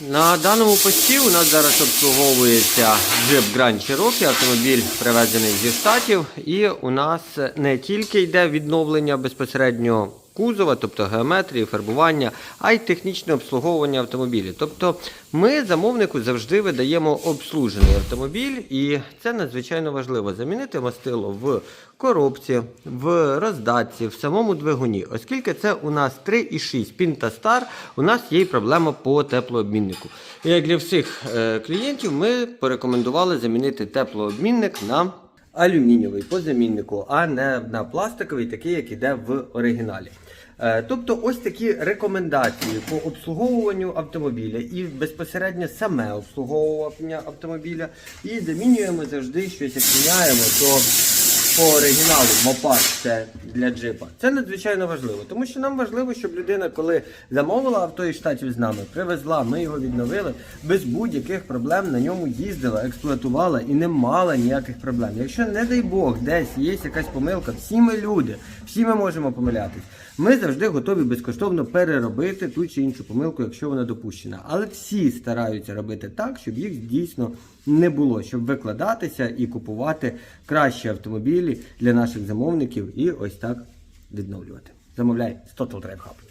На даному пості у нас зараз обслуговується джип Grand Cherokee, автомобіль привезений зі штатів. І у нас не тільки йде відновлення безпосередньо кузова, тобто геометрії, фарбування, а й технічне обслуговування автомобіля. Тобто ми замовнику завжди видаємо обслужений автомобіль, і це надзвичайно важливо замінити мастило в коробці, в роздатці, в самому двигуні. Оскільки це у нас 3,6 Pintastar, у нас є й проблема по теплообміннику. Як для всіх е, клієнтів, ми порекомендували замінити теплообмінник на алюмінієвий по заміннику, а не на пластиковий, такий, як іде в оригіналі. Е, Тобто ось такі рекомендації по обслуговуванню автомобіля і безпосередньо саме обслуговування автомобіля. І замінюємо завжди щось, як міняємо, то по оригіналу мопар це для джипа. Це надзвичайно важливо, тому що нам важливо, щоб людина, коли замовила авто із штатів з нами, привезла, ми його відновили, без будь-яких проблем на ньому їздила, експлуатувала і не мала ніяких проблем. Якщо, не дай Бог, десь є якась помилка, всі ми люди, всі ми можемо помилятись. Ми завжди готові безкоштовно переробити ту чи іншу помилку, якщо вона допущена. Але всі стараються робити так, щоб їх дійсно не було, щоб викладатися і купувати кращі автомобілі для наших замовників і ось так відновлювати. Замовляй з Total Drive Hub.